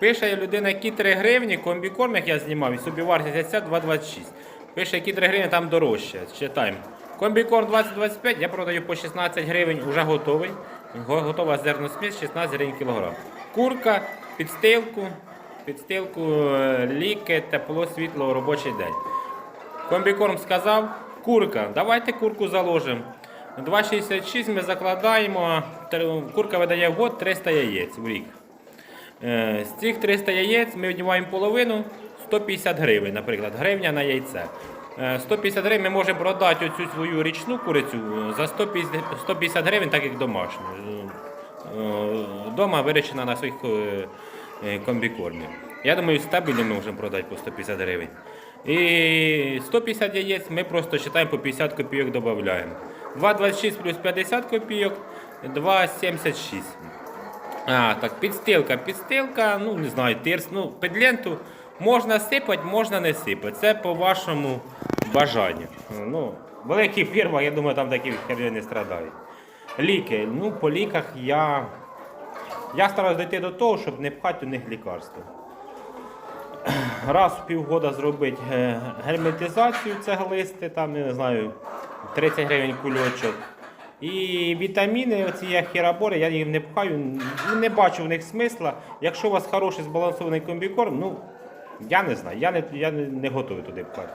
Пише людина, які 3 гривні, комбікорм, як я знімав, і собі вартість яйця 2,26. Пише, 3 гривні, там дорожче. Читаємо. Комбікорм 20-25, я продаю по 16 гривень, вже готовий. Го- Готова зерносмісь, 16 гривень кілограм. Курка, підстилку, підстилку, е, ліки, тепло, світло, робочий день. Комбікорм сказав, курка, давайте курку заложимо. 2,66 ми закладаємо, курка видає в год 300 яєць в рік. Е, З цих 300 яєць ми віднімаємо половину 150 гривень, наприклад, гривня на яйце. Е, 150 гривень ми можемо продати оцю свою річну курицю е, за 150, 150 гривень, так як домашню. Дома вирощена на своїх е, е, комбікормі. Я думаю, стабільно ми можемо продати по 150 гривень. І 150 яєць ми просто вважаємо по 50 копійок додаємо. 2,26 плюс 50 копійок, 2,76. А, так, підстилка, підстилка, ну не знаю, тирс, ну, під ленту можна сипати, можна не сипати. Це по вашому бажанню. Ну, великі фірми, я думаю, там такі херні не страдають. Ліки. Ну, по ліках я. Я стараюсь дійти до того, щоб не пхати у них лікарства. Раз в півгода зробити е, герметизацію цеглисти, там, я не знаю, 30 гривень кульочок. І вітаміни, оці я хірабори, я їх не пхаю, не бачу в них смисла. Якщо у вас хороший збалансований комбікорм, ну я не знаю, я не, я не, не готовий туди пхати.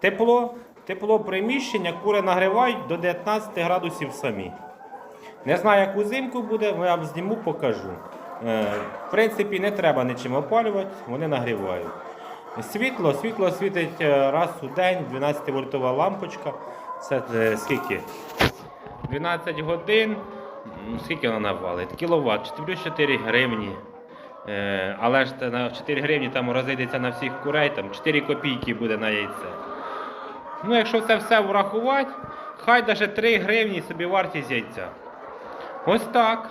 Тепло, тепло приміщення, кури нагрівають до 19 градусів самі. Не знаю, як узимку буде, я вам зніму, покажу. Е, В принципі, не треба нічим опалювати, вони нагрівають. Світло, світло світить е, раз у день, 12 вольтова лампочка. Це е, скільки? 12 годин. Скільки вона навалить? Кіловат, 4 гривні. Е, Але ж на 4 гривні там розійдеться на всіх курей, там 4 копійки буде на яйце. Ну, якщо це все врахувати, хай навіть 3 гривні собі вартість яйця. Ось так.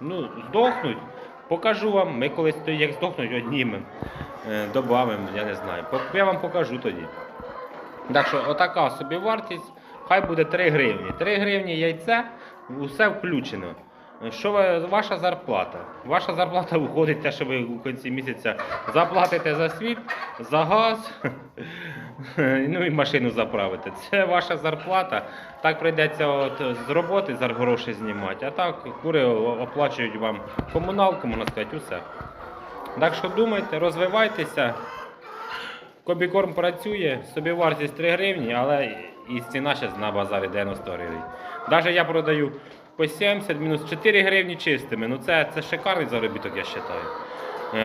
Ну, здохнуть. Покажу вам. Ми колись як здохнуть, однімем. Е, добавимо, я не знаю. Я вам покажу тоді. Так що, отака собі вартість. Хай буде 3 гривні. 3 гривні яйце, усе включено. Що ви, ваша зарплата? Ваша зарплата виходить те, що ви у кінці місяця заплатите за світ, за газ, ну і машину заправите. Це ваша зарплата. Так прийдеться от з роботи за гроші знімати, а так кури оплачують вам комуналку, можна сказати, усе. Так що думайте, розвивайтеся. Кобікорм працює, собівартість 3 гривні, але і ціна зараз на базарі 90 гривень. Навіть я продаю по 70 мінус 4 гривні чистими. Ну це, це шикарний заробіток, я вважаю.